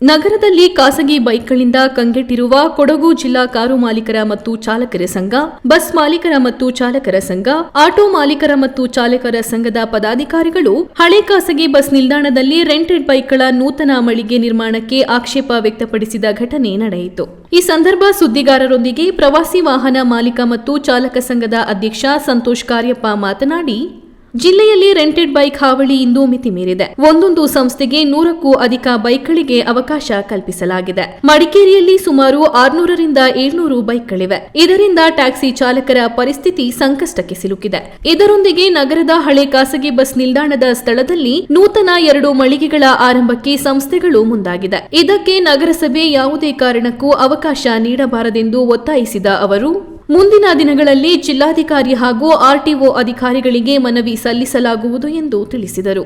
ನಗರದಲ್ಲಿ ಖಾಸಗಿ ಬೈಕ್ಗಳಿಂದ ಕಂಗೆಟ್ಟಿರುವ ಕೊಡಗು ಜಿಲ್ಲಾ ಕಾರು ಮಾಲೀಕರ ಮತ್ತು ಚಾಲಕರ ಸಂಘ, ಬಸ್ ಮಾಲೀಕರ ಮತ್ತು ಚಾಲಕರ ಸಂಘ, ಆಟೋ ಮಾಲೀಕರ ಮತ್ತು ಚಾಲಕರ ಸಂಘದ ಪದಾಧಿಕಾರಿಗಳು ಹಳೆ ಖಾಸಗಿ ಬಸ್ ನಿಲ್ದಾಣದಲ್ಲಿ ರೆಂಟೆಡ್ ಬೈಕ್ಗಳ ನೂತನ ಮಳಿಗೆ ನಿರ್ಮಾಣಕ್ಕೆ ಆಕ್ಷೇಪ ವ್ಯಕ್ತಪಡಿಸಿದ ಘಟನೆ ನಡೆಯಿತು. ಈ ಸಂದರ್ಭ ಸುದ್ದಿಗಾರರೊಂದಿಗೆ ಪ್ರವಾಸಿ ವಾಹನ ಮಾಲೀಕ ಮತ್ತು ಚಾಲಕ ಸಂಘದ ಅಧ್ಯಕ್ಷ ಸಂತೋಷ್ ಕಾರ್ಯಪ್ಪ ಮಾತನಾಡಿ ಜಿಲ್ಲೆಯಲ್ಲಿ ರೆಂಟೆಡ್ ಬೈಕ್ ಹಾವಳಿ ಇಂದು ಮಿತಿ ಮೀರಿದೆ. ಒಂದೊಂದು ಸಂಸ್ಥೆಗೆ ನೂರಕ್ಕೂ ಅಧಿಕ ಬೈಕ್ಗಳಿಗೆ ಅವಕಾಶ ಕಲ್ಪಿಸಲಾಗಿದೆ. ಮಡಿಕೇರಿಯಲ್ಲಿ ಸುಮಾರು ಆರ್ನೂರರಿಂದ ಏಳ್ನೂರು ಬೈಕ್ಗಳಿವೆ. ಇದರಿಂದ ಟ್ಯಾಕ್ಸಿ ಚಾಲಕರ ಪರಿಸ್ಥಿತಿ ಸಂಕಷ್ಟಕ್ಕೆ ಸಿಲುಕಿದೆ. ಇದರೊಂದಿಗೆ ನಗರದ ಹಳೆ ಖಾಸಗಿ ಬಸ್ ನಿಲ್ದಾಣದ ಸ್ಥಳದಲ್ಲಿ ನೂತನ ಎರಡು ಮಳಿಗೆಗಳ ಆರಂಭಕ್ಕೆ ಸಂಸ್ಥೆಗಳು ಮುಂದಾಗಿದೆ. ಇದಕ್ಕೆ ನಗರಸಭೆ ಯಾವುದೇ ಕಾರಣಕ್ಕೂ ಅವಕಾಶ ನೀಡಬಾರದೆಂದು ಒತ್ತಾಯಿಸಿದ ಅವರು ಮುಂದಿನ ದಿನಗಳಲ್ಲಿ ಜಿಲ್ಲಾಧಿಕಾರಿ ಹಾಗೂ ಆರ್ಟಿಒ ಅಧಿಕಾರಿಗಳಿಗೆ ಮನವಿ ಸಲ್ಲಿಸಲಾಗುವುದು ಎಂದು ತಿಳಿಸಿದರು.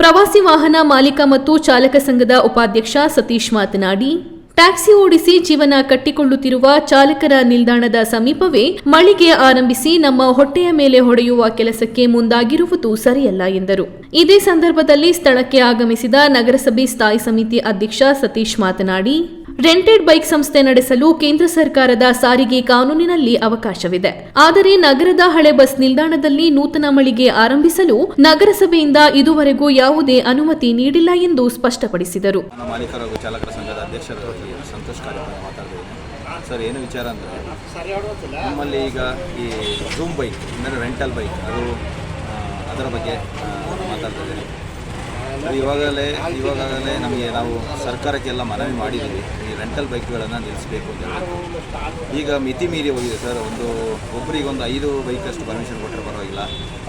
ಪ್ರವಾಸಿ ವಾಹನ ಮಾಲೀಕ ಮತ್ತು ಚಾಲಕ ಸಂಘದ ಉಪಾಧ್ಯಕ್ಷ ಸತೀಶ್ ಮಾತನಾಡಿ ಟ್ಯಾಕ್ಸಿ ಓಡಿಸಿ ಜೀವನ ಕಟ್ಟಿಕೊಳ್ಳುತ್ತಿರುವ ಚಾಲಕರ ನಿಲ್ದಾಣದ ಸಮೀಪವೇ ಮಳಿಗೆ ಆರಂಭಿಸಿ ನಮ್ಮ ಹೊಟ್ಟೆಯ ಮೇಲೆ ಹೊಡೆಯುವ ಕೆಲಸಕ್ಕೆ ಮುಂದಾಗಿರುವುದು ಸರಿಯಲ್ಲ ಎಂದರು. ಇದೇ ಸಂದರ್ಭದಲ್ಲಿ ಸ್ಥಳಕ್ಕೆ ಆಗಮಿಸಿದ ನಗರಸಭೆ ಸ್ಥಾಯಿ ಸಮಿತಿ ಅಧ್ಯಕ್ಷ ಸತೀಶ್ ಮಾತನಾಡಿ ರೆಂಟೆಡ್ ಬೈಕ್ ಸಂಸ್ಥೆ ನಡೆಸಲು ಕೇಂದ್ರ ಸರ್ಕಾರದ ಸಾರಿಗೆ ಕಾನೂನಿನಲ್ಲಿ ಅವಕಾಶವಿದೆ. ಆದರೆ ನಗರದ ಹಳೆ ಬಸ್ ನಿಲ್ದಾಣದಲ್ಲಿ ನೂತನ ಮಳಿಗೆ ಆರಂಭಿಸಲು ನಗರಸಭೆಯಿಂದ ಇದುವರೆಗೂ ಯಾವುದೇ ಅನುಮತಿ ನೀಡಿಲ್ಲ ಎಂದು ಸ್ಪಷ್ಟಪಡಿಸಿದರು. ಸರ್, ಏನು ವಿಚಾರ ಅಂದರೆ ನಮ್ಮಲ್ಲಿ ಈಗ ಈ ಝೂಮ್ ಬೈಕ್ ಅಂದರೆ ರೆಂಟಲ್ ಬೈಕ್ ಅದು ಅದರ ಬಗ್ಗೆ ಮಾತಾಡ್ತಿದ್ದೇನೆ ಇವಾಗಲೇ ಇವಾಗಲೇ ನಮಗೆ ನಾವು ಸರ್ಕಾರಕ್ಕೆಲ್ಲ ಮನವಿ ಮಾಡಿದ್ದೀವಿ. ಈ ರೆಂಟಲ್ ಬೈಕ್ಗಳನ್ನು ನಿಲ್ಲಿಸಬೇಕು ಅಂತ. ಈಗ ಮಿತಿ ಮೀರಿ ಹೋಗಿದೆ ಸರ್. ಒಂದು ಒಬ್ಬರಿಗೆ ಒಂದು ಐದು ಬೈಕಷ್ಟು ಪರ್ಮಿಷನ್ ಕೊಟ್ಟರೆ ಪರವಾಗಿಲ್ಲ.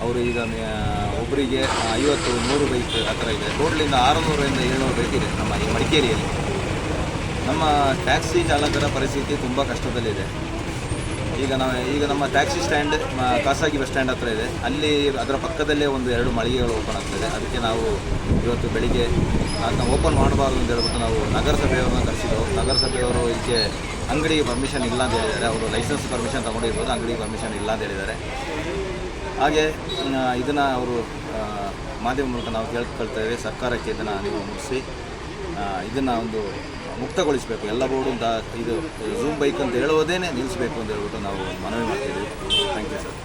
ಅವರು ಈಗ ಒಬ್ಬರಿಗೆ ಐವತ್ತು, ನೂರು ಬೈಕ್ ಹತ್ರ ಇದೆ. ಟೋಟಲಿಂದ ಆರುನೂರರಿಂದ ಏಳ್ನೂರು ಬೈಕ್ ಇದೆ ನಮ್ಮ ಈ ಮಡಿಕೇರಿಯಲ್ಲಿ. ನಮ್ಮ ಟ್ಯಾಕ್ಸಿ ಚಾಲಕರ ಪರಿಸ್ಥಿತಿ ತುಂಬ ಕಷ್ಟದಲ್ಲಿದೆ. ಈಗ ನಾವು, ಈಗ ನಮ್ಮ ಟ್ಯಾಕ್ಸಿ ಸ್ಟ್ಯಾಂಡ್ ಖಾಸಗಿ ಬಸ್ ಸ್ಟ್ಯಾಂಡ್ ಹತ್ರ ಇದೆ. ಅಲ್ಲಿ ಅದರ ಪಕ್ಕದಲ್ಲೇ ಒಂದು ಎರಡು ಮಳಿಗೆಗಳು ಓಪನ್ ಆಗ್ತದೆ ಅದಕ್ಕೆ ನಾವು ಇವತ್ತು ಬೆಳಿಗ್ಗೆ ಅದನ್ನ ಓಪನ್ ಮಾಡಬಾರ್ದು ಅಂತ ಹೇಳ್ಬಿಟ್ಟು ನಾವು ನಗರಸಭೆಯವ್ರನ್ನ ಕರೆಸಿದ್ದೆವು ನಗರಸಭೆಯವರು ಇದಕ್ಕೆ ಅಂಗಡಿಗೆ ಪರ್ಮಿಷನ್ ಇಲ್ಲ ಅಂತ ಹೇಳಿದ್ದಾರೆ. ಅವರು ಲೈಸೆನ್ಸ್ ಪರ್ಮಿಷನ್ ತೊಗೊಂಡಿರ್ಬೋದು, ಅಂಗಡಿಗೆ ಪರ್ಮಿಷನ್ ಇಲ್ಲ ಅಂತ ಹೇಳಿದ್ದಾರೆ. ಹಾಗೆ ಇದನ್ನು ಅವರು ಮಾಧ್ಯಮ ಮೂಲಕ ನಾವು ಕೇಳ್ಕೊಳ್ತೇವೆ ಸರ್ಕಾರಕ್ಕೆ ಇದನ್ನು ನೀವು ಮುಗಿಸಿ. ಇದನ್ನು ಒಂದು ಮುಕ್ತಗೊಳಿಸಬೇಕು. ಎಲ್ಲ ಬೋರ್ಡು ದ ಇದು ಝೂಮ್ ಬೈಕ್ ಅಂತ ಹೇಳುವುದೇನೆ ನಿಲ್ಲಿಸಬೇಕು ಅಂತ ಹೇಳ್ಬಿಟ್ಟು ನಾವು ಮನವಿ ಮಾಡ್ತೀವಿ ಥ್ಯಾಂಕ್ ಯು ಸರ್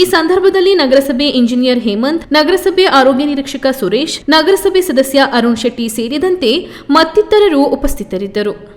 ಈ ಸಂದರ್ಭದಲ್ಲಿ ನಗರಸಭೆ ಇಂಜಿನಿಯರ್ ಹೇಮಂತ್, ನಗರಸಭೆ ಆರೋಗ್ಯ ನಿರೀಕ್ಷಕ ಸುರೇಶ್, ನಗರಸಭೆ ಸದಸ್ಯ ಅರುಣ್ ಶೆಟ್ಟಿ ಸೇರಿದಂತೆ ಮತ್ತಿತರರು ಉಪಸ್ಥಿತರಿದ್ದರು.